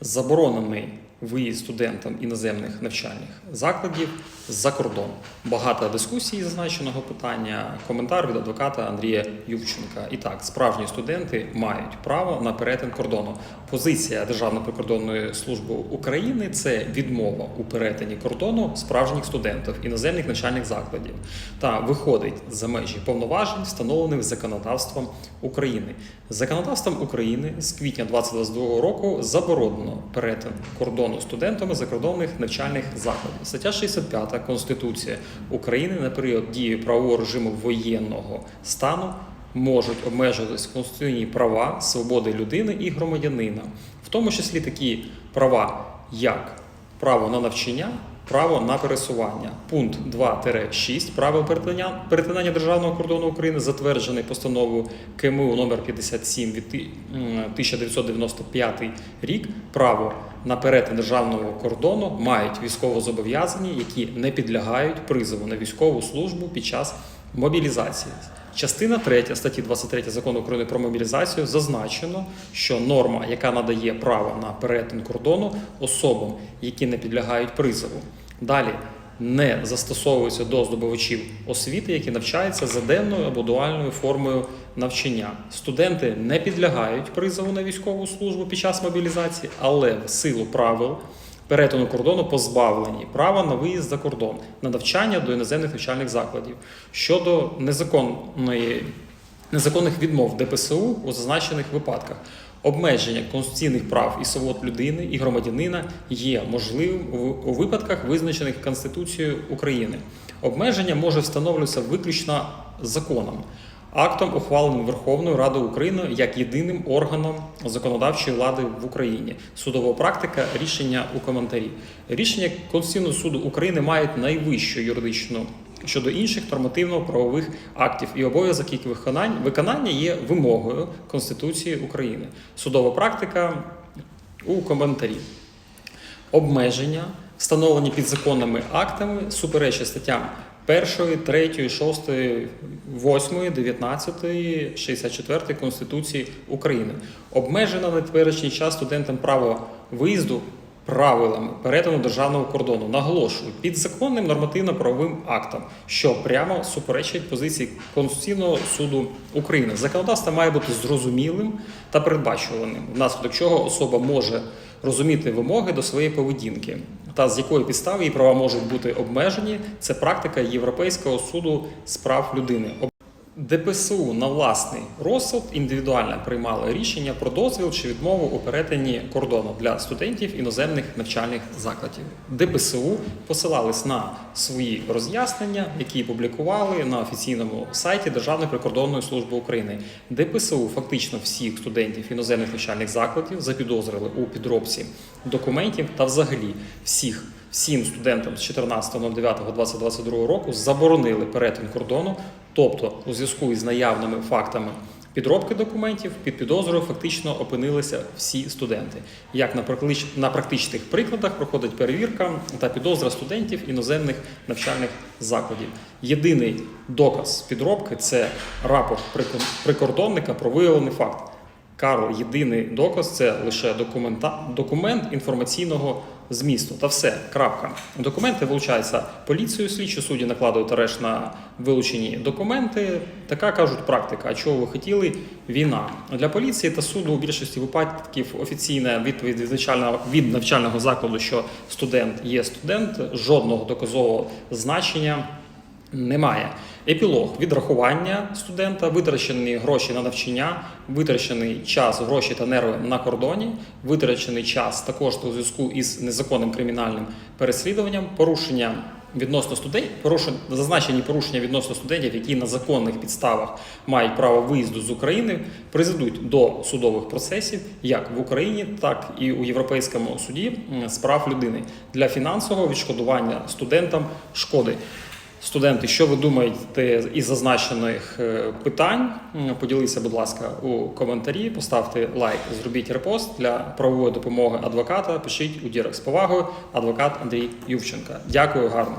Заборонений виїзд студентам іноземних навчальних закладів за кордон. Багато дискусій зазначеного питання. Коментар від адвоката Андрія Ювченка. І так, справжні студенти мають право на перетин кордону. Позиція Державної прикордонної служби України це відмова у перетині кордону справжніх студентів іноземних навчальних закладів та виходить за межі повноважень, встановлених законодавством України. Законодавством України з квітня 2022 року заборонено перетин кордону студентами закордонних навчальних закладів. Стаття 65 Конституції України на період дії правового режиму воєнного стану можуть обмежуватись конституційні права, свободи людини і громадянина, в тому числі такі права, як право на навчання. Право на пересування. Пункт 2-6 правил перетинання, перетинання державного кордону України, затверджений постановою КМУ номер 57 від 1995 рік. Право на перетин державного кордону мають військовозобов'язані, які не підлягають призову на військову службу під час мобілізації. Частина 3 статті 23 закону України про мобілізацію зазначено, що норма, яка надає право на перетин кордону особам, які не підлягають призову, далі не застосовується до здобувачів освіти, які навчаються за денною або дуальною формою навчання. Студенти не підлягають призову на військову службу під час мобілізації, але в силу правил перетину кордону позбавлені права на виїзд за кордон на навчання до іноземних навчальних закладів щодо незаконної незаконних відмов ДПСУ у зазначених випадках. Обмеження конституційних прав і свобод людини і громадянина є можливим у- випадках, визначених Конституцією України. Обмеження може встановлюватися виключно законом, актом, ухваленим Верховною Радою України як єдиним органом законодавчої влади в Україні. Судова практика рішення у коментарі. Рішення Конституційного суду України мають найвищу юридичну щодо інших нормативно-правових актів і обов'язок їх виконання, є вимогою Конституції України. Судова практика у коментарі. Обмеження, встановлені підзаконними актами, суперечать статтям 1, 3, 6, 8, 19, 64 Конституції України. Обмежено на теперішній час студентам право виїзду правилами перетину державного кордону. Наголошую, підзаконним нормативно-правовим актом, що прямо суперечить позиції Конституційного суду України. Законодавство має бути зрозумілим та передбачуваним, внаслідок чого особа може розуміти вимоги до своєї поведінки та з якої підстави її права можуть бути обмежені. Це практика Європейського суду з прав людини. ДПСУ на власний розсуд індивідуально приймали рішення про дозвіл чи відмову у перетині кордону для студентів іноземних навчальних закладів. ДПСУ посилались на свої роз'яснення, які публікували на офіційному сайті Державної прикордонної служби України. ДПСУ фактично всіх студентів іноземних навчальних закладів запідозрили у підробці документів та взагалі всіх. Всім студентам з 14.09.2022 року заборонили перетин кордону, тобто у зв'язку із наявними фактами підробки документів під підозрою фактично опинилися всі студенти. Як на практич- практичних прикладах проходить перевірка та підозра студентів іноземних навчальних закладів. Єдиний доказ підробки це рапорт прикор- прикордонника про виявлений факт. Карл, єдиний доказ це лише документа, документ інформаційного змісту. Та все, крапка. Документи вилучаються поліцією, слідчі судді накладають арешт на вилучені документи. Така кажуть практика. А чого ви хотіли? Війна для поліції та суду у більшості випадків офіційна відповідь від навчального від навчального закладу, що студент є студент, жодного доказового значення немає. Епілог відрахування студента, витрачені гроші на навчання, витрачений час, гроші та нерви на кордоні, витрачений час також у зв'язку із незаконним кримінальним переслідуванням, порушення відносно студентів, порушень, зазначені порушення відносно студентів, які на законних підставах мають право виїзду з України, призведуть до судових процесів як в Україні, так і у Європейському суді з прав людини для фінансового відшкодування студентам шкоди. Студенти, що ви думаєте із зазначених е, питань? Поділіться, будь ласка, у коментарі, поставте лайк, зробіть репост для правової допомоги адвоката. Пишіть у дірах з повагою. Адвокат Андрій Ювченка. Дякую, гарно.